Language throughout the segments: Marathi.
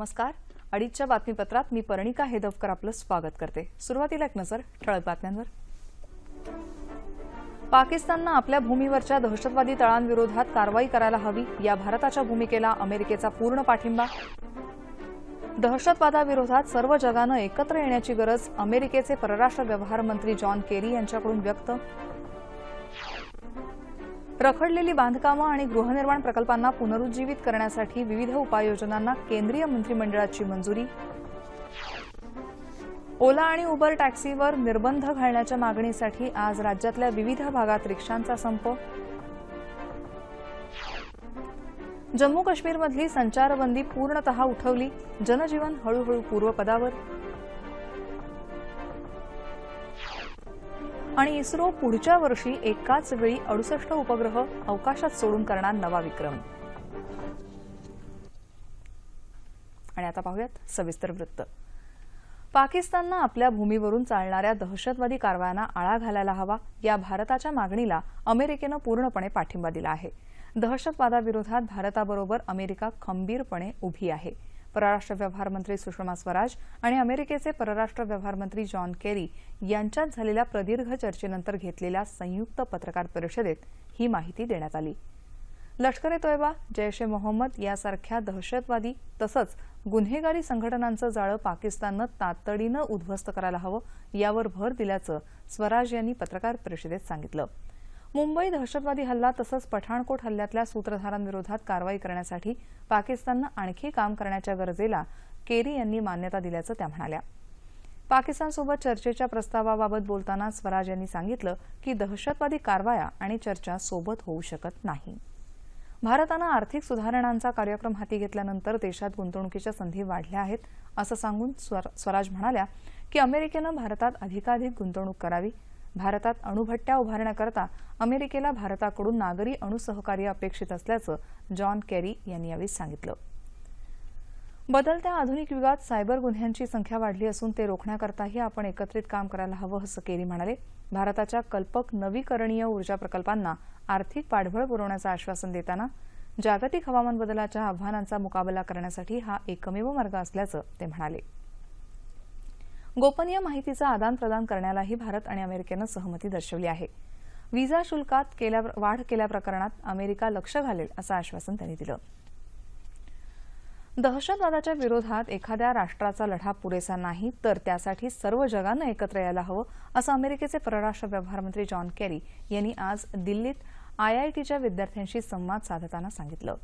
नमस्कार. अडीचच्या बातमीपत्रात मी पर्णिका हेदवकर आपलं स्वागत करते. सुरुवातीला एक नजर ठळक बातम्यांवर. पाकिस्ताननं आपल्या भूमीवरच्या दहशतवादी तळांविरोधात कारवाई करायला हवी या भारताच्या भूमिकेला अमेरिकेचा पूर्ण पाठिंबा. दहशतवादाविरोधात सर्व जगानं एकत्र येण्याची गरज अमेरिकेचे परराष्ट्र व्यवहार मंत्री जॉन केरी यांच्याकडून व्यक्त रखडलेली बांधकामं आणि गृहनिर्माण प्रकल्पांना पुनरुज्जीवित करण्यासाठी विविध उपाययोजनांना केंद्रीय मंत्रिमंडळाची मंजुरी. ओला आणि उबर टॅक्सीवर निर्बंध घालण्याच्या मागणीसाठी आज राज्यातल्या विविध भागात रिक्षांचा संप. जम्मू काश्मीरमधली संचारबंदी पूर्णतः उठवली. जनजीवन हळूहळू पूर्वपदावर. आणि इस्रो पुढच्या वर्षी एकाच वेळी अडुसष्ट उपग्रह अवकाशात सोडून करणार नवा विक्रम. आणि आता पाहूयात सविस्तर वृत्त. पाकिस्ताननं आपल्या भूमीवरून चालणाऱ्या दहशतवादी कारवायांना आळा घालायला हवा या भारताच्या मागणीला अमेरिकेनं पूर्णपणे पाठिंबा दिला आहे. दहशतवादाविरोधात भारताबरोबर अमेरिका खंबीरपणे उभी आहे. परराष्ट्र व्यवहार मंत्री सुषमा स्वराज आणि अमेरिकेचे परराष्ट्र व्यवहार मंत्री जॉन केरी यांच्यात झालेल्या प्रदीर्घ चर्चेनंतर घेतलेल्या संयुक्त पत्रकार परिषदेत ही माहिती देण्यात आली. लष्कर ए तोयबा जैश ए मोहम्मद यासारख्या दहशतवादी तसंच गुन्हेगारी संघटनांचं जाळं पाकिस्ताननं तातडीनं उद्ध्वस्त करायला हवं यावर भर दिल्याचं स्वराज यांनी पत्रकार परिषदेत सांगितलं. मुंबई दहशतवादी हल्ला तसंच पठाणकोट हल्ल्यातल्या सूत्रधारांविरोधात कारवाई करण्यासाठी पाकिस्ताननं आणखी काम करण्याच्या गरजेला केरी यांनी मान्यता दिल्याचं त्या म्हणाल्या. पाकिस्तानसोबत चर्चेच्या प्रस्तावाबाबत बोलताना स्वराज यांनी सांगितलं की दहशतवादी कारवाया आणि चर्चा सोबत होऊ शकत नाही. भारतानं आर्थिक सुधारणांचा कार्यक्रम हाती घेतल्यानंतर देशात गुंतवणुकीच्या संधी वाढल्या आहेत असं सांगून स्वराज म्हणाल्या की अमेरिकेनं भारतात अधिकाधिक गुंतवणूक करावी भारतात अणुभट्ट्या उभारण्याकरता अमेरिकेला भारताकडून नागरी अणुसहकार्य अपेक्षित असल्याचं जॉन केरी यांनी यावेळी सांगितलं. बदलत्या आधुनिक युगात सायबर गुन्ह्यांची संख्या वाढली असून ते रोखण्याकरताही आपण एकत्रित काम करायला हवं असं केरी म्हणाले. भारताच्या कल्पक नवीकरणीय ऊर्जा प्रकल्पांना आर्थिक पाठबळ पुरवण्याचं आश्वासन देताना जागतिक हवामान बदलाच्या आव्हानांचा मुकाबला करण्यासाठी हा एकमेव मार्ग असल्याचं ते म्हणाले. गोपनीय माहितीचं आदान प्रदान करण्यालाही भारत आणि अमेरिकेनं सहमती दर्शवली आहे. विजा शुल्कात केल्या वाढ केल्याप्रकरणात अमेरिका लक्ष घालेल असं आश्वासन त्यांनी दिलं. दहशतवादाच्या विरोधात एखाद्या राष्ट्राचा लढा पुरेसा नाही तर त्यासाठी सर्व जगानं एकत्र यायला हवं असं अमेरिकेचे परराष्ट्र व्यवहार मंत्री जॉन केरी यांनी आज दिल्लीत आयआयटीच्या विद्यार्थ्यांशी संवाद साधताना सांगितलं.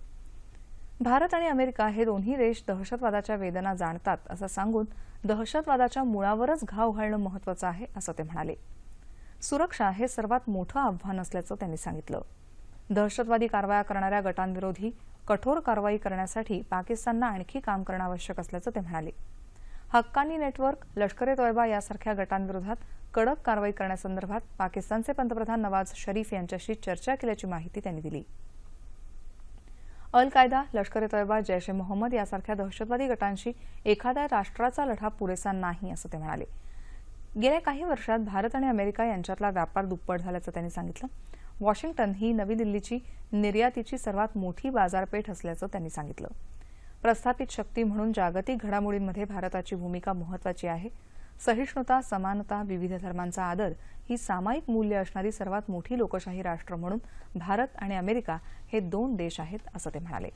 भारत आणि अमेरिका हे दोन्ही देश दहशतवादाच्या वेदना जाणतात असं सांगून दहशतवादाच्या मुळावरच घाव घालणं महत्वाचं आहे असं ते म्हणाले. सुरक्षा हे सर्वात मोठं आव्हान असल्याचं त्यांनी सांगितलं. दहशतवादी कारवाया करणाऱ्या गटांविरोधी कठोर कारवाई करण्यासाठी पाकिस्ताननं आणखी काम करणं आवश्यक असल्याचं ते म्हणाले. हक्कानी नेटवर्क लष्कर ए तोयबा यासारख्या गटांविरोधात कडक कारवाई करण्यासंदर्भात पाकिस्तानचे पंतप्रधान नवाज शरीफ यांच्याशी चर्चा केल्याची माहिती त्यांनी दिली. अल कायदा लष्कर ए तयबा जैश ए मोहम्मद यासारख्या दहशतवादी गटांशी एखाद्या राष्ट्राचा लढा पुरेसा नाही असं ते म्हणाले. गेल्या काही वर्षात भारत आणि अमेरिका यांच्यातला व्यापार दुप्पट झाल्याचं त्यांनी सांगितलं. वॉशिंग्टन ही नवी दिल्लीची निर्यातीची सर्वात मोठी बाजारपेठ असल्याचं त्यांनी सांगितलं. प्रस्थापित शक्ती म्हणून जागतिक घडामोडींमध्ये भारताची भूमिका महत्वाची आहे. सहिष्णुता समानता विविध धर्मांचा आदर ही सामायिक मूल्य असणारी सर्वात मोठी लोकशाही राष्ट्र म्हणून भारत आणि अमेरिका हे दोन देश आहेत असं ते म्हणाले.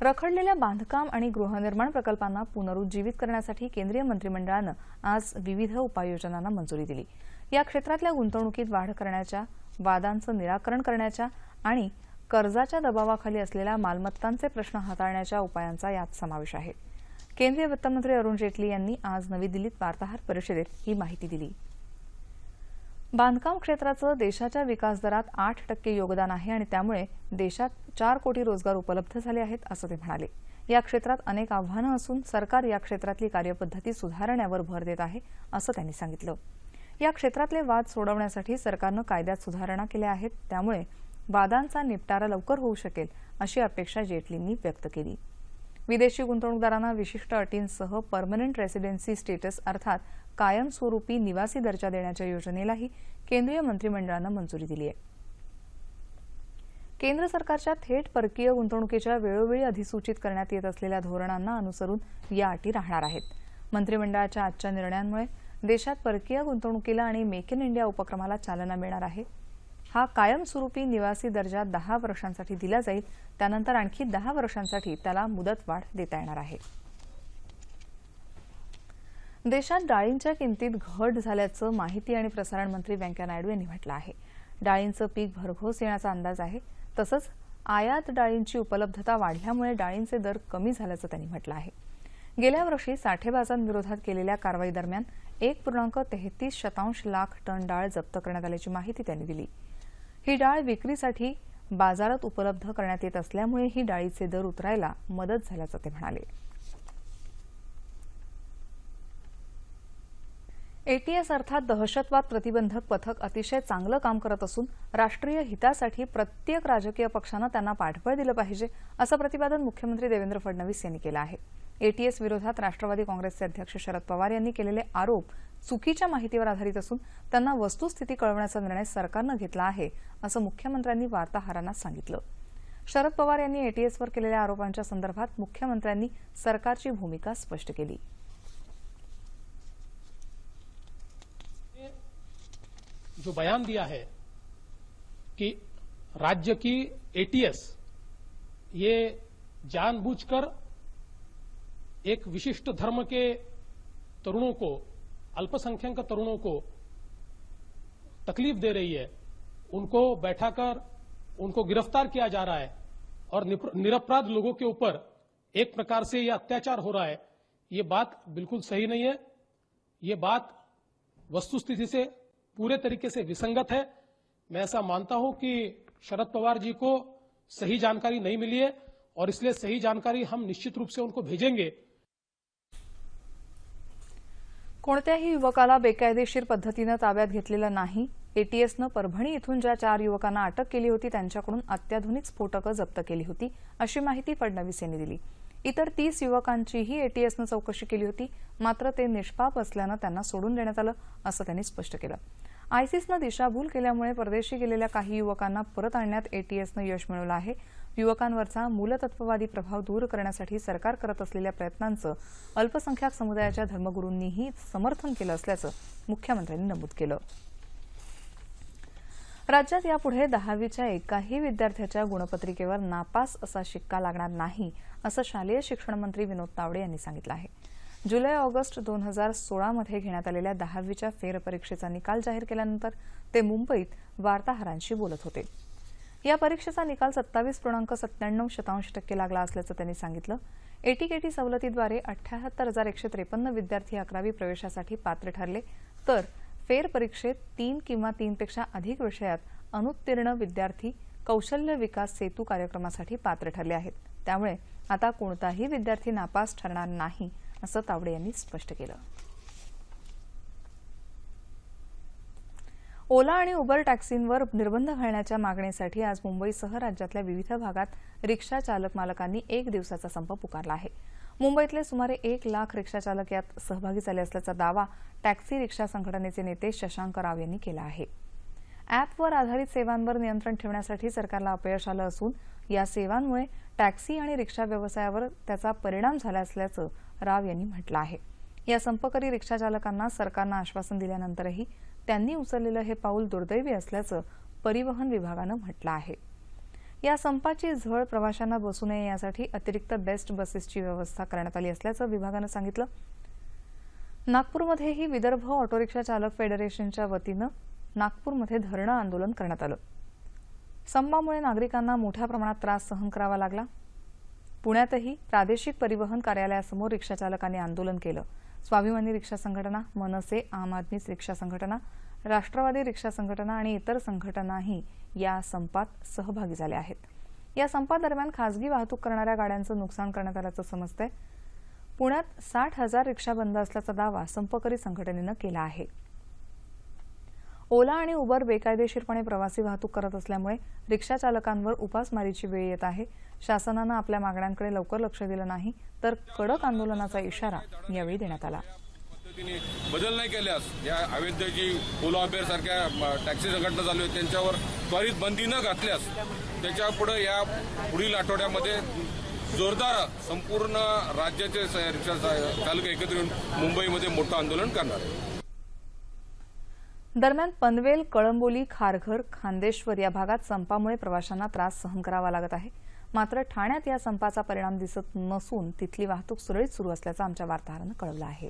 रखडलेल्या बांधकाम आणि गृहनिर्माण प्रकल्पांना पुनरुज्जीवित करण्यासाठी केंद्रीय मंत्रिमंडळानं आज विविध उपाययोजनांना मंजुरी दिली. या क्षेत्रातल्या गुंतवणुकीत वाढ करण्याच्या वादांचं निराकरण करण्याच्या आणि कर्जाच्या दबावाखाली असलेल्या मालमत्तांचे प्रश्न हाताळण्याच्या उपायांचा यात समावेश आहे. केंद्रीय वित्तमंत्री अरुण जेटली यांनी आज नवी दिल्लीत वार्ताहर परिषदेत ही माहिती दिली. बांधकाम क्षेत्राचं देशाच्या विकासदरात आठ टक्के योगदान आहे आणि त्यामुळे देशात चार कोटी रोजगार उपलब्ध झाले आहेत असं ते म्हणाले. या क्षेत्रात अनेक आव्हानं असून सरकार या क्षेत्रातली कार्यपद्धती सुधारण्यावर भर देत आहे असं त्यांनी सांगितलं. या क्षेत्रातले वाद सोडवण्यासाठी सरकारनं कायद्यात सुधारणा केल्या आहेत त्यामुळे वादांचा निपटारा लवकर होऊ शकेल अशी अपेक्षा जेटलींनी व्यक्त केली. विदेशी गुंतवणूकदारांना विशिष्ट अटींसह परमनंट रेसिडेन्सी स्टेटस अर्थात कायमस्वरूपी निवासी दर्जा देण्याच्या योजनेलाही केंद्रीय मंत्रिमंडळानं मंजुरी दिली आहे. केंद्र सरकारच्या थेट परकीय गुंतवणुकीच्या वेळोवेळी अधिसूचित करण्यात येत असलेल्या धोरणांना अनुसरून या अटी राहणार आहेत. मंत्रिमंडळाच्या आजच्या निर्णयांमुळे देशात परकीय गुंतवणुकीला आणि मेक इन इंडिया उपक्रमाला चालना मिळणार आहे. हा कायमस्वरूपी निवासी दर्जा दहा वर्षांसाठी दिला जाईल. त्यानंतर आणखी दहा वर्षांसाठी त्याला मुदतवाढ देता येणार आहे. देशात डाळींच्या किमतीत घट झाल्याचं माहिती आणि प्रसारण मंत्री व्यंकय्या नायडू यांनी म्हटलं आहे. डाळींचं पीक भरघोस येण्याचा अंदाज आहे. तसंच आयात डाळींची उपलब्धता वाढल्यामुळे डाळींचे दर कमी झाल्याचं त्यांनी म्हटलं आहे. गेल्या वर्षी साठेबाजांविरोधात केलेल्या कारवाई दरम्यान एक पूर्णांक तेहतीस शतांश लाख टन डाळ जप्त करण्यात आल्याची माहिती त्यांनी दिली. ही डाळ विक्रीसाठी बाजारात उपलब्ध करण्यात येत असल्यामुळे ही डाळीचे दर उतरायला मदत झाल्याचं ते म्हणाले. एटीएस अर्थात दहशतवाद प्रतिबंधक पथक अतिशय चांगलं काम करत असून राष्ट्रीय हितासाठी प्रत्येक राजकीय पक्षानं त्यांना पाठबळ दिलं पाहिजे असं प्रतिपादन मुख्यमंत्री देवेंद्र फडणवीस यांनी केलं आहे. एटीएस विरोधात राष्ट्रवादी काँग्रेसचे अध्यक्ष शरद पवार यांनी केलेले आरोप चुकीच्या माहितीवर आधारित असून त्यांना वस्तुस्थिती कळवण्याचा निर्णय सरकारनं घेतला आहे असं मुख्यमंत्र्यांनी वार्ताहरांना सांगितलं. शरद पवार यांनी एटीएसवर केलेल्या आरोपांच्या संदर्भात मुख्यमंत्र्यांनी सरकारची भूमिका स्पष्ट केली. जो बयान दिया है कि राज्य की एटीएस ये जानबूझकर एक विशिष्ट धर्म के तरुणों को, अल्पसंख्यक तरुणों को तकलीफ़ दे रही है। उनको बैठाकर, उनको गिरफ़्तार किया जा रहा है और निरपराध लोगों के ऊपर एक प्रकार से यह अत्याचार हो रहा है। ये बात बिल्कुल सही नहीं है। ये बात वस्तुस्थिति से पूरे तरीके से विसंगत है। मैं ऐसा मानता हूँ कि शरद पवार जी को सही जानकारी नहीं मिली है और इसलिए सही जानकारी हम निश्चित रूप से उनको भेजेंगे। कोणत्याही युवकाला बेकायदेशीर पद्धतीनं ताब्यात घेतलेलं नाही. एटीएसनं परभणी इथून ज्या चार युवकांना अटक केली होती त्यांच्याकडून अत्याधुनिक स्फोटकं जप्त केली होती अशी माहिती फडणवीस यांनी दिली. इतर तीस युवकांचीही एटीएसनं चौकशी केली होती मात्र ते निष्पाप असल्यानं त्यांना सोडून देण्यात आलं असं त्यांनी स्पष्ट केलं. आयसीसनं दिशाभूल केल्यामुळे परदेशी गेलेल्या काही युवकांना परत आणण्यात एटीएसनं यश मिळवलं आहे. युवकांवरचा मूलतत्ववादी प्रभाव दूर करण्यासाठी सरकार करत असलेल्या प्रयत्नांचं अल्पसंख्याक समुदायाच्या धर्मगुरूंनीही समर्थन केलं असल्याचं मुख्यमंत्र्यांनी नमूद केलं. राज्यात यापुढे दहावीच्या एकाही विद्यार्थ्याच्या गुणपत्रिकेवर नापास असा शिक्का लागणार नाही असं शालेय शिक्षण मंत्री विनोद तावडे यांनी सांगितलं आहे. जुलै ऑगस्ट दोन हजार सोळामध्ये घेण्यात आलेल्या दहावीच्या फेरपरीक्षेचा निकाल जाहीर केल्यानंतर ते मुंबईत वार्ताहरांशी बोलत होते. या परीक्षेचा निकाल सत्तावीस पूर्णांक सत्त्याण्णव शतांश टक्के लागला असल्याचं त्यांनी सांगितलं. एटीकेटी सवलतीद्वारे अठ्ठ्याहत्तर हजार एकशे त्रेपन्न विद्यार्थी अकरावी प्रवेशासाठी पात्र ठरले. तर फेरपरीक्षेत तीन किंवा तीनपेक्षा अधिक विषयात अनुत्तीर्ण विद्यार्थी कौशल्य विकास सेतू कार्यक्रमासाठी पात्र ठरले आहेत. त्यामुळे आता कोणताही विद्यार्थी नापास ठरणार नाही असं तावडे यांनी स्पष्ट केलं. ओला आणि उबर टॅक्सींवर निर्बंध घालण्याच्या मागणीसाठी आज मुंबईसह राज्यातल्या विविध भागात रिक्षा चालक मालकांनी एक दिवसाचा संप पुकारला आहे. मुंबईतले सुमारे एक लाख रिक्षाचालक यात सहभागी झाले असल्याचा दावा टॅक्सी रिक्षा संघटनेचे नेते शशांक राव यांनी केला आहे. ॲपवर आधारित सेवांवर नियंत्रण ठेवण्यासाठी सरकारला अपयश आलं असून या सेवांमुळे टॅक्सी आणि रिक्षा व्यवसायावर त्याचा परिणाम झाला असल्याचं राव यांनी म्हटलं आहे. या संपकरी रिक्षाचालकांना सरकारनं आश्वासन दिल्यानंतरही त्यांनी उचललेलं हे पाऊल दुर्दैवी असल्याचं परिवहन विभागानं म्हटलं आहे. या संपाची झळ प्रवाशांना बसू नये यासाठी अतिरिक्त बेस्ट बसेसची व्यवस्था करण्यात आली असल्याचं विभागानं सांगितलं. नागपूरमध्येही विदर्भ ऑटोरिक्षा चालक फेडरेशनच्या वतीनं नागपूरमध्ये धरणं आंदोलन करण्यात आलं. संपामुळे नागरिकांना मोठ्या प्रमाणात त्रास सहन करावा लागला. पुण्यातही प्रादेशिक परिवहन कार्यालयासमोर रिक्षाचालकांनी आंदोलन केलं. स्वाभिमानी रिक्षा संघटना मनसे आम आदमी रिक्षा संघटना राष्ट्रवादी रिक्षा संघटना आणि इतर संघटनाही या संपात सहभागी झाल्या आहेत. या संपादरम्यान खासगी वाहतूक करणाऱ्या गाड्यांचं नुकसान करण्यात आल्याचं समजतंय. पुण्यात साठ हजार रिक्षा बंद असल्याचा दावा संपकरी संघटनेनं केला आहे. ओला आणि उबर बेकायदेशीरपणे प्रवासी वाहतूक करत असल्यामुळे रिक्षा चालकांवर उपासमारीची वेळ येत आहे. शासनानं आपल्या मागण्यांकडे लवकर लक्ष दिलं नाही तर कडक आंदोलनाचा इशारा यावेळी देण्यात आला. बदल नाही केल्यास या अवैध जी ओला उबेर सारख्या टॅक्सी संघटना चालू आहेत त्यांच्यावर त्वरित बंदी न घातल्यास त्याच्यापुढे या पुढील आठवड्यामध्ये जोरदार संपूर्ण राज्याचे रिक्षा चालक एकत्र येऊन मुंबईमध्ये मोठं आंदोलन करणार आहे दरम्यान पनवेल कळंबोली खारघर खांदेश्वर या भागात संपामुळे प्रवाशांना त्रास सहन करावा लागत आहे. मात्र ठाण्यात या संपाचा परिणाम दिसत नसून तिथली वाहतूक सुरळीत सुरू असल्याचं आमच्या वार्ताहरानं कळवलं आहे.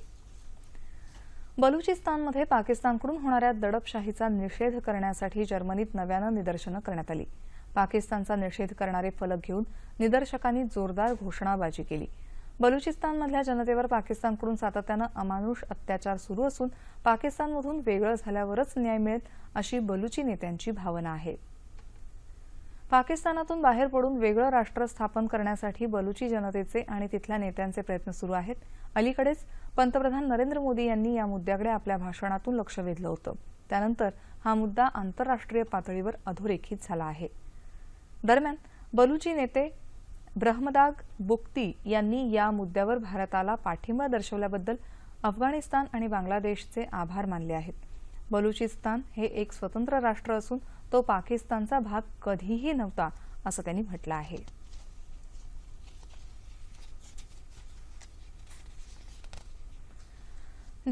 बलुचिस्तानमध्ये पाकिस्तानकडून होणाऱ्या दडपशाहीचा निषेध करण्यासाठी जर्मनीत नव्यानं निदर्शनं करण्यात आली. पाकिस्तानचा निषेध करणारे फलक घेऊन निदर्शकांनी जोरदार घोषणाबाजी केली. बलुचिस्तानमधल्या जनतेवर पाकिस्तानकडून सातत्यानं अमानुष अत्याचार सुरू असून पाकिस्तानमधून वेगळं झाल्यावरच न्याय मिळेल अशी बलुची नेत्यांची भावना आहे. पाकिस्तानातून बाहेर पडून वेगळं राष्ट्र स्थापन करण्यासाठी बलुची जनतेचे आणि तिथल्या नेत्यांचे प्रयत्न सुरू आहेत. अलीकडेच पंतप्रधान नरेंद्र मोदी यांनी या मुद्द्याकडे आपल्या भाषणातून लक्ष वेधलं होतं. त्यानंतर हा मुद्दा आंतरराष्ट्रीय पातळीवर अधोरेखित झाला आहे. दरम्यान बलुची नेते ब्रह्मदाग बुक्ती यांनी या मुद्द्यावर भारताला पाठिंबा दर्शवल्याबद्दल अफगाणिस्तान आणि बांगलादेशचे आभार मानले आहेत. बलुचिस्तान हे एक स्वतंत्र राष्ट्र असून तो पाकिस्तानचा भाग कधीही नव्हता असं त्यांनी म्हटलं आहे.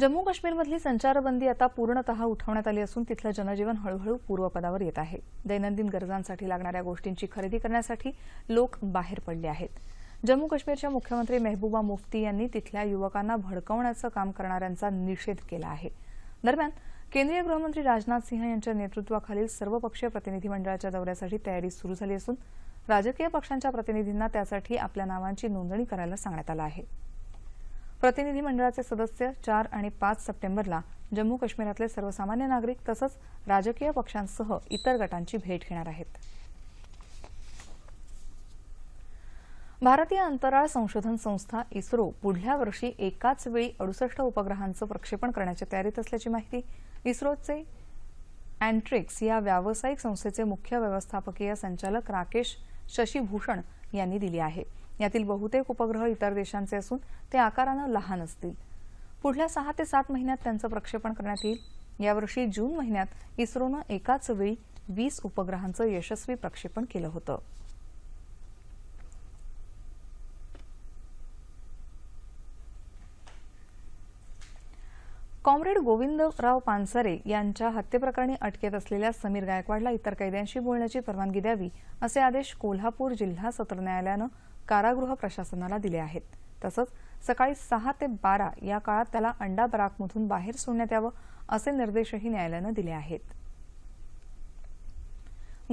जम्मू काश्मीरमधली संचारबंदी आता पूर्णतः उठवण्यात आली असून तिथलं जनजीवन हळूहळू पूर्वपदावर येत आहे. दैनंदिन गरजांसाठी लागणाऱ्या गोष्टींची खरेदी करण्यासाठी लोक बाहेर पडले आहेत. जम्मू काश्मीरच्या मुख्यमंत्री मेहबूबा मुफ्ती यांनी तिथल्या युवकांना भडकवण्याचं काम करणाऱ्यांचा निषेध केला आहे. दरम्यान केंद्रीय गृहमंत्री राजनाथ सिंह यांच्या नेतृत्वाखालील सर्वपक्षीय प्रतिनिधी मंडळाच्या दौऱ्यासाठी तयारी सुरू झाली असून राजकीय पक्षांच्या प्रतिनिधींना त्यासाठी आपल्या नावांची नोंदणी करायला सांगण्यात आलं आहे. प्रतिनिधी मंडळाचे सदस्य चार आणि पाच सप्टेंबरला जम्मू काश्मीरातले सर्वसामान्य नागरिक तसंच राजकीय पक्षांसह इतर गटांची भेट घेणार आहेत. भारतीय अंतराळ संशोधन संस्था इस्रो पुढल्या वर्षी एकाच वेळी अडुसष्ट उपग्रहांचं प्रक्षेपण करण्याच्या तयारीत असल्याची माहिती इस्रोचे अँट्रिक्स या व्यावसायिक संस्थेचे मुख्य व्यवस्थापकीय संचालक राकेश शशीभूषण यांनी दिली आहे. यातील बहुतेक उपग्रह इतर देशांचे असून ते आकारानं लहान असतील. पुढल्या सहा ते सात महिन्यात त्यांचं प्रक्षेपण करण्यात येईल. यावर्षी जून महिन्यात इस्रोनं एकाच वेळी वीस उपग्रहांचं यशस्वी प्रक्षेपण केलं होतं. कॉम्रेड गोविंदराव पानसरे यांच्या हत्येप्रकरणी अटकेत असलेल्या समीर गायकवाडला इतर कैद्यांशी बोलण्याची परवानगी द्यावी असे आदेश कोल्हापूर जिल्हा सत्र न्यायालयानं कारागृह प्रशासनाला दिले आहेत. तसंच सकाळी सहा ते बारा या काळात त्याला अंडा बराकमधून बाहेर सोडण्यात यावं असे निर्देशही न्यायालयानं दिले आहेत.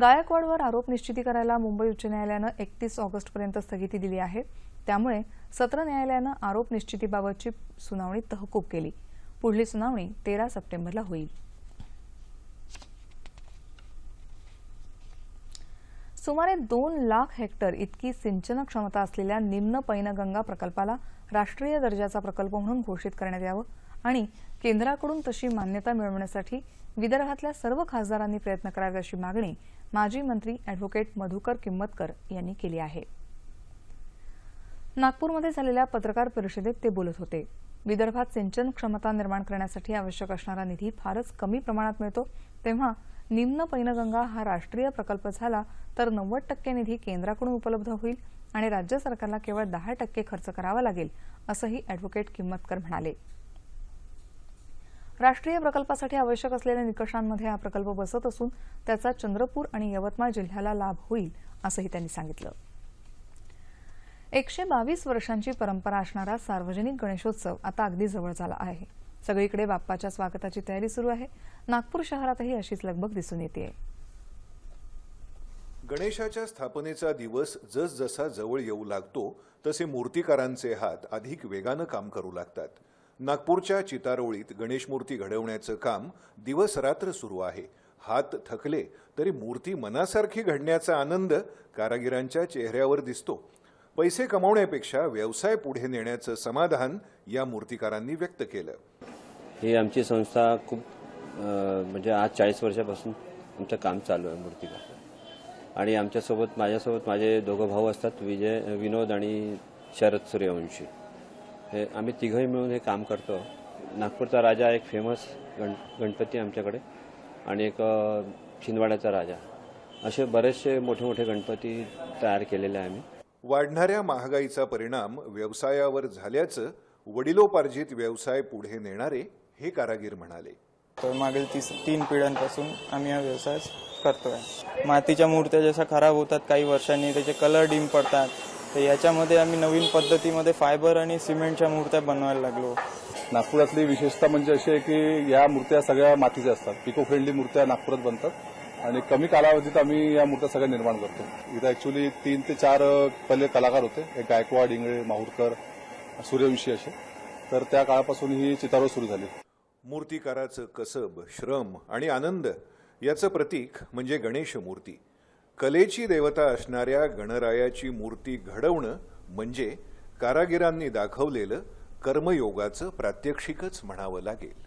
गायकवाडवर आरोप निश्चिती करायला मुंबई उच्च न्यायालयानं एकतीस ऑगस्टपर्यंत स्थगिती दिली आहे. त्यामुळे सत्र न्यायालयानं आरोप निश्चितीबाबतची सुनावणी तहकूब केली. पुढली सुनावणी तेरा सप्टेंबरला होईल. सुमारे दोन लाख हेक्टर इतकी सिंचन क्षमता असलेल्या निम्न पैनगंगा प्रकल्पाला राष्ट्रीय दर्जाचा प्रकल्प म्हणून घोषित करण्यात यावं आणि केंद्राकडून तशी मान्यता मिळवण्यासाठी विदर्भातल्या सर्व खासदारांनी प्रयत्न करावे अशी मागणी माजी मंत्री अॅडव्होकेट मधुकर किंमतकर यांनी केली आहे. नागपूरमध्ये झालेल्या पत्रकार परिषदेत ते बोलत होते. विदर्भात सिंचन क्षमता निर्माण करण्यासाठी आवश्यक असणारा निधी फारच कमी प्रमाणात मिळतो तेव्हा निम्न पैनगंगा हा राष्ट्रीय प्रकल्प झाला तर नव्वद टक्के निधी केंद्राकडून उपलब्ध होईल आणि राज्य सरकारला केवळ दहा टक्के खर्च करावा लागेल असंही अॅडव्होकेट किंमतकर म्हणाले. राष्ट्रीय प्रकल्पासाठी आवश्यक असलेल्या निकषांमध्ये हा प्रकल्प बसत असून त्याचा चंद्रपूर आणि यवतमाळ जिल्ह्याला लाभ होईल असंही त्यांनी सांगितलं. एकशे बावीस वर्षांची परंपरा असणारा सार्वजनिक गणेशोत्सव आता अगदी जवळ झाला आहे. सगळीकडे बाप्पाच्या स्वागताची तयारी सुरू आहे. नागपूर शहरातही अशीच लगबग दिसून येते गणेशाच्या स्थापनेचा दिवस जसजसा जवळ येऊ लागतो तसे मूर्तिकारांचे हात अधिक वेगानं काम करू लागतात. नागपूरच्या चितारोळीत गणेश मूर्ती घडवण्याचं काम दिवस रात्र सुरू आहे. हात थकले तरी मूर्ती मनासारखी घडण्याचा आनंद कारागिरांच्या चेहऱ्यावर दिसतो. पैसे कमावण्यापेक्षा व्यवसाय पुढे नेण्याचं समाधान या मूर्तिकारांनी व्यक्त केलं. ही आमची संस्था खूप म्हणजे आज चाळीस वर्षापासून आमचं काम चालू आहे मूर्तिकार. आणि आमच्यासोबत माझ्यासोबत माझे दोघं भाऊ असतात विजय विनोद आणि शरद सूर्यवंशी. हे आम्ही तिघंही मिळून हे काम करतो. नागपूरचा राजा एक फेमस गण गणपती आमच्याकडे आणि एक छिंदवाड्याचा राजा. असे बरेचसे मोठे मोठे गणपती तयार केलेले आहे आम्ही. वाढणाऱ्या महागाईचा परिणाम व्यवसायावर झाल्याचं वडिलोपार्जित व्यवसाय पुढे नेणारे हे कारागीर म्हणाले. तर मागील तीस तीन पिढ्यांपासून आम्ही हा व्यवसाय करतोय. मातीच्या मूर्त्या जशा खराब होतात काही वर्षांनी त्याचे कलर डिम पडतात तर याच्यामध्ये आम्ही नवीन पद्धतीमध्ये फायबर आणि सिमेंटच्या मूर्त्या बनवायला लागलो. नागपुरातली विशेषता म्हणजे अशी आहे की या मूर्त्या सगळ्या मातीच्या असतात. पिको फ्रेंडली मूर्त्या नागपुरात बनतात आणि कमी कालावधीत आम्ही या मूर्त्या सगळ्या निर्माण करतो. इथं ऍक्च्युली तीन ते चार पहिले कलाकार होते. एक गायकवाड इंगळे माहूरकर सूर्यवंशी असे. तर त्या काळापासून ही चितारोळ सुरू झाली. मूर्तिकाराचं कसब श्रम आणि आनंद याचं प्रतीक म्हणजे गणेश मूर्ती कलेची देवता असणाऱ्या गणरायाची मूर्ती घडवणं म्हणजे कारागिरांनी दाखवलेलं कर्मयोगाचं प्रात्यक्षिकच म्हणावं लागेल.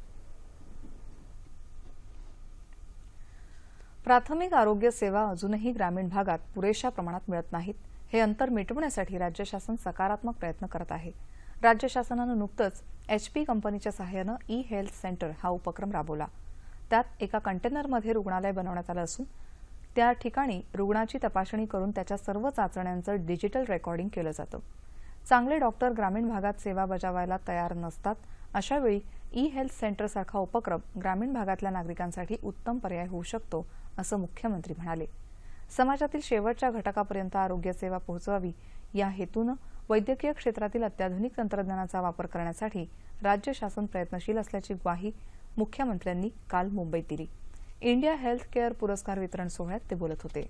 प्राथमिक आरोग्य सेवा अजूनही ग्रामीण भागात पुरेशा प्रमाणात मिळत नाहीत. हे अंतर मिटवण्यासाठी राज्य शासन सकारात्मक प्रयत्न करत आहे. राज्य शासनानं नुकतंच एचपी कंपनीच्या सहाय्यानं ई हेल्थ सेंटर हा उपक्रम राबवला. त्यात एका कंटेनरमध्ये रुग्णालय बनवण्यात आलं असून त्या ठिकाणी रुग्णाची तपासणी करून त्याच्या सर्व चाचण्यांचं डिजिटल रेकॉर्डिंग केलं जातं. चांगले डॉक्टर ग्रामीण भागात सेवा बजावायला तयार नसतात अशावेळी ई हेल्थ सेंटरसारखा उपक्रम ग्रामीण भागातल्या नागरिकांसाठी उत्तम पर्याय होऊ शकतो असं मुख्यमंत्री म्हणाले. समाजातील शेवटच्या घटकापर्यंत आरोग्य सेवा पोहोचवावी या हेतूनं वैद्यकीय क्षेत्रातील अत्याधुनिक तंत्रज्ञानाचा वापर करण्यासाठी राज्य शासन प्रयत्नशील असल्याची ग्वाही मुख्यमंत्र्यांनी काल मुंबईत दिली. इंडिया हेल्थ केअर पुरस्कार वितरण सोहळ्यात ते बोलत होते.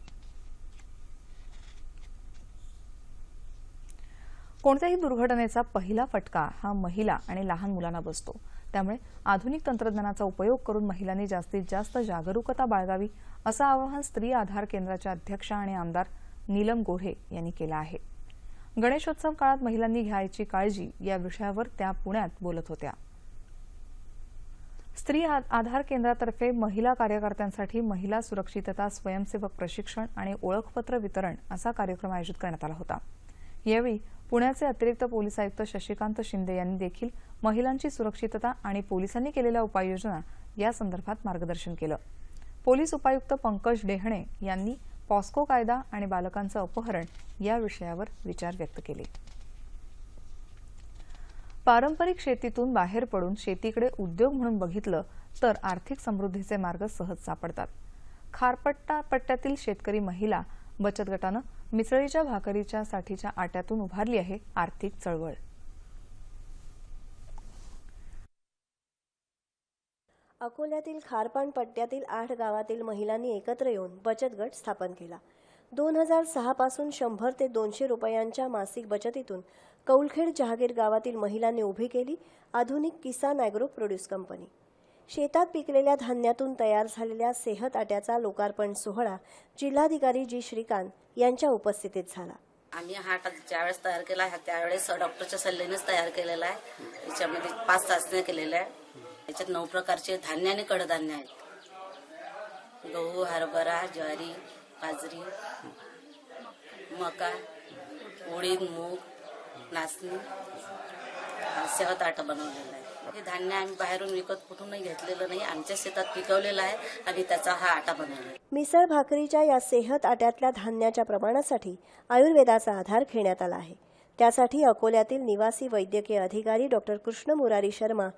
कोणत्याही दुर्घटनेचा पहिला फटका हा महिला आणि लहान मुलांना बसतो. त्यामुळे आधुनिक तंत्रज्ञानाचा उपयोग करून महिलांनी जास्तीत जास्त जागरूकता बाळगावी असं आवाहन स्त्री आधार केंद्राच्या अध्यक्षा आणि आमदार नीलम गोऱ्हे यांनी केलं आहे. गणेशोत्सव काळात महिलांनी घ्यायची काळजी या विषयावर त्या पुण्यात बोलत होत्या. स्त्री आधार केंद्रातर्फे महिला कार्यकर्त्यांसाठी महिला सुरक्षितता स्वयंसेवक प्रशिक्षण आणि ओळखपत्र वितरण असा कार्यक्रम आयोजित करण्यात आला होता. यावेळी पुण्याचे अतिरिक्त पोलीस आयुक्त शशिकांत शिंदे यांनी देखील महिलांची सुरक्षितता आणि पोलिसांनी केलेल्या उपाययोजना या संदर्भात मार्गदर्शन केलं. पोलीस उपायुक्त पंकज डेहणे यांनी पॉस्को कायदा आणि बालकांचं अपहरण या विषयावर विचार व्यक्त केले. पारंपरिक शेतीतून बाहेर पडून शेतीकडे उद्योग म्हणून बघितलं तर आर्थिक समृद्धीचे मार्ग सहज सापडतात. खारपट्टा पट्ट्यातील शेतकरी महिला बचत गटानं मिसळीच्या भाकरीच्या साठीच्या आट्यातून उभारली आहे आर्थिक चळवळ. अकोल्यातील खारपाण पट्ट्यातील आठ गावातील महिलांनी एकत्र येऊन बचत गट स्थापन केला. दोन हजार सहापासून शंभर ते दोनशे रुपयांच्या मासिक बचतीतून कौलखेड जहागीर गावातील महिलांनी उभी केली आधुनिक किसान अॅग्रो प्रोड्यूस कंपनी. शेतात पिकलेल्या धान्यातून तयार झालेल्या सेहत आट्याचा लोकार्पण सोहळा जिल्हाधिकारी जी श्रीकांत यांच्या उपस्थितीत झाला. आम्ही हा आटा ज्यावेळेस तयार केला आहे त्यावेळेस डॉक्टरच्या सल्ल्यानेच तयार केलेला आहे. त्याच्यामध्ये पाच चाचण्या केलेल्या आहे याच्यात नऊ प्रकारचे धान्य आणि कडधान्य आहेत. गहू हरभरा ज्वारी बाजरी मका उडीद मूग नाचणी सेवत आटा बनवलेला आहे. हे धान्य आम्ही बाहेरून विकत कुठूनही घेतलेलं नाही आमच्या शेतात पिकवलेलं आहे आणि त्याचा हा आटा बनवलेला आहे. मिसळ भाकरीच्या या सेहत आट्यातल्या धान्याच्या प्रमाणासाठी आयुर्वेदाचा आधार घेण्यात आला आहे. त्यासाठी अकोल्यातील निवासी वैद्यकीय अधिकारी डॉक्टर कृष्ण मुरारी शर्मा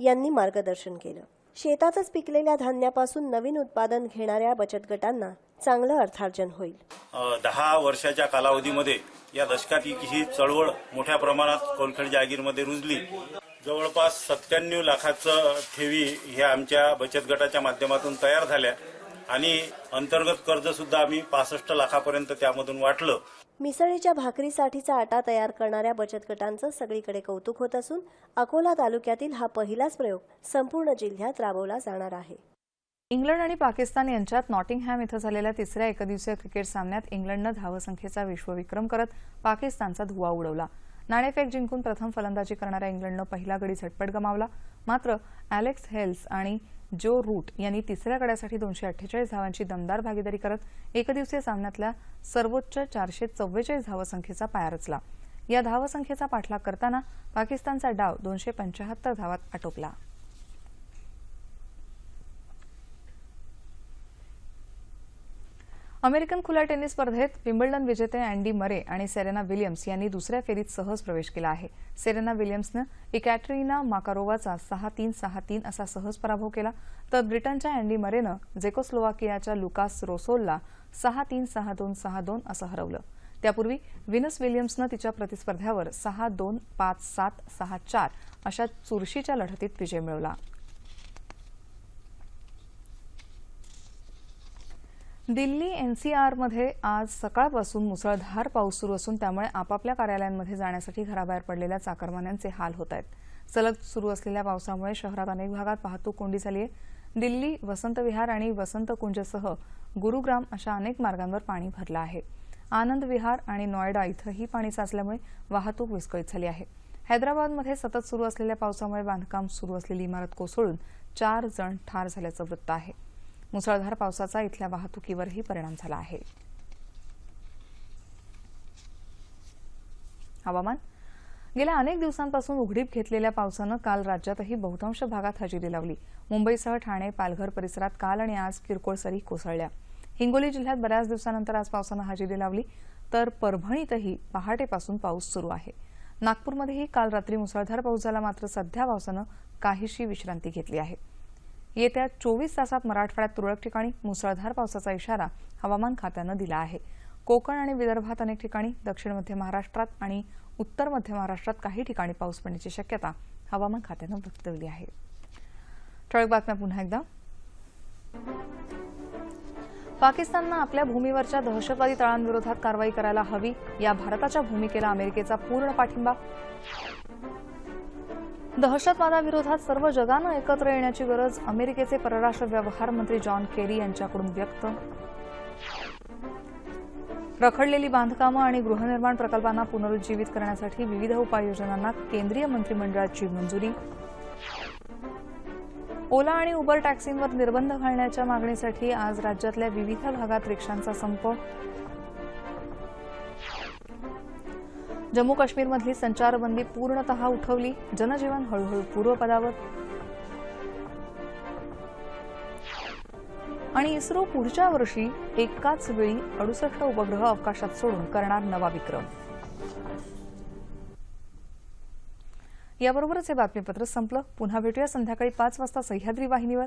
यांनी मार्गदर्शन केलं. शेतातच पिकलेल्या धान्यापासून नवीन उत्पादन घेणाऱ्या बचत गटांना चांगलं अर्थार्जन होईल. दहा वर्षाच्या कालावधीमध्ये या दशकात ही ही चळवळ मोठ्या प्रमाणात कोलखेड जहागीरमध्ये रुजली. जवळपास सत्त्याण्णव लाखाचं ठेवी ह्या आमच्या बचत गटाच्या माध्यमातून तयार झाल्या आणि अंतर्गत कर्ज सुद्धा आम्ही पासष्ट लाखापर्यंत त्यामधून वाटलं. मिसळीच्या भाकरीसाठीचा आटा तयार करणाऱ्या बचत गटांचं सगळीकडे कौतुक होत असून अकोला तालुक्यातील हा पहिलाच प्रयोग संपूर्ण जिल्ह्यात राबवला जाणार आहे. इंग्लंड आणि पाकिस्तान यांच्यात नॉटिंगहॅम इथं झालेल्या तिसऱ्या एकदिवसीय क्रिकेट सामन्यात इंग्लंडनं धावसंख्येचा विश्वविक्रम करत पाकिस्तानचा धुवा उडवला. नाणेफेक जिंकून प्रथम फलंदाजी करणाऱ्या इंग्लंडनं पहिला गडी झटपट गमावला. मात्र अॅलेक्स हेल्स आणि जो रूट यांनी तिसऱ्या गड्यासाठी दोनशे अठ्ठेचाळीस धावांची दमदार भागीदारी करत एकदिवसीय सामन्यातल्या सर्वोच्च चारशे चव्वेचाळीस धावसंख्येचा पाया रचला. या धावसंख्येचा पाठलाग करताना पाकिस्तानचा डाव दोनशे पंचाहत्तर धावात आटोपला. अमेरिकन खुल्या टेनिस स्पर्धेत विम्बल्डन विजेते अँडी मरे आणि सेरेना विलियम्स यांनी दुसऱ्या फेरीत सहज प्रवेश केला आहे. सेरेना विलियम्सनं इकॅटरीना माकारोवाचा सहा तीन सहा तीन असा सहज पराभव केला. तर ब्रिटनच्या अँडी मरेनं झेकोस्लोवाकियाच्या लुकास रोसोलला सहा तीन सहा दोन सहा दोन असं हरवलं. त्यापूर्वी विनस विलियम्सनं तिच्या प्रतिस्पर्ध्यावर सहा दोन पाच सात सहा चार अशा चुरशीच्या लढतीत विजय मिळवला. दिल्ली एनसीआरमध्ये आज सकाळपासून मुसळधार पाऊस सुरू असून त्यामुळे आपापल्या कार्यालयांमध्ये जाण्यासाठी घराबाहेर पडलेल्या चाकरमान्यांचे हाल होत आहेत. सलग सुरू असलेल्या पावसामुळे शहरात अनेक भागात वाहतूक कोंडी झाली आहे. दिल्ली वसंत विहार आणि वसंत कुंजसह गुरुग्राम अशा अनेक मार्गांवर पाणी भरलं आहे. आनंद विहार आणि नोएडा इथंही पाणी साचल्यामुळे वाहतूक विस्कळीत झाली आहे. हैदराबादमध्ये सतत सुरू असलेल्या पावसामुळे बांधकाम सुरू असलेली इमारत कोसळून चार जण ठार झाल्याचं वृत्त आहे. मुसळधार पावसाचा इथल्या वाहतुकीवरही परिणाम झाला आहे. हवामान. गेल्या अनेक दिवसांपासून उघडीप घेतलेल्या पावसानं काल राज्यातही बहुतांश भागात हजेरी लावली. मुंबईसह ठाणे पालघर परिसरात काल आणि आज किरकोळ सरी कोसळल्या. हिंगोली जिल्ह्यात बऱ्याच दिवसानंतर आज पावसानं हजेरी लावली तर परभणीतही पहाटेपासून पाऊस सुरू आहे. नागपूरमध्येही काल रात्री मुसळधार पाऊस झाला मात्र सध्या पावसानं काहीशी विश्रांती घेतली आहे. येत्या चोवीस तासात मराठवाड्यात तुरळक ठिकाणी मुसळधार पावसाचा इशारा हवामान खात्यानं दिला आहे. कोकण आणि विदर्भात अनेक ठिकाणी दक्षिण मध्य महाराष्ट्रात आणि उत्तर मध्य महाराष्ट्रात काही ठिकाणी पाऊस पडण्याची शक्यता हवामान खात्यानं वर्तवली आहे. ठळक बातम्या पुन्हा एकदा. पाकिस्ताननं आपल्या भूमीवरच्या दहशतवादी तळांविरोधात कारवाई करायला हवी या भारताच्या भूमिकेला अमेरिकेचा पूर्ण पाठिंबा दहशतवादाविरोधात सर्व जगानं एकत्र येण्याची गरज अमेरिकेचे परराष्ट्र व्यवहार मंत्री जॉन केरी यांच्याकडून व्यक्त. रखडलेली बांधकामं आणि गृहनिर्माण प्रकल्पांना पुनरुज्जीवित करण्यासाठी विविध उपाययोजनांना केंद्रीय मंत्रिमंडळाची मंजुरी. ओला आणि उबर टॅक्सींवर निर्बंध घालण्याच्या मागणीसाठी आज राज्यातल्या विविध भागात रिक्षांचा संप जम्मू काश्मीरमधली संचारबंदी पूर्णतः उठवली. जनजीवन हळूहळू पूर्वपदावर. आणि इस्रो पुढच्या वर्षी एकाच वेळी अडुसष्ट उपग्रह अवकाशात सोडून करणार नवा विक्रम. याबरोबरच हे बातमीपत्र संपलं. पुन्हा भेटूया संध्याकाळी पाच वाजता सह्याद्री वाहिनीवर.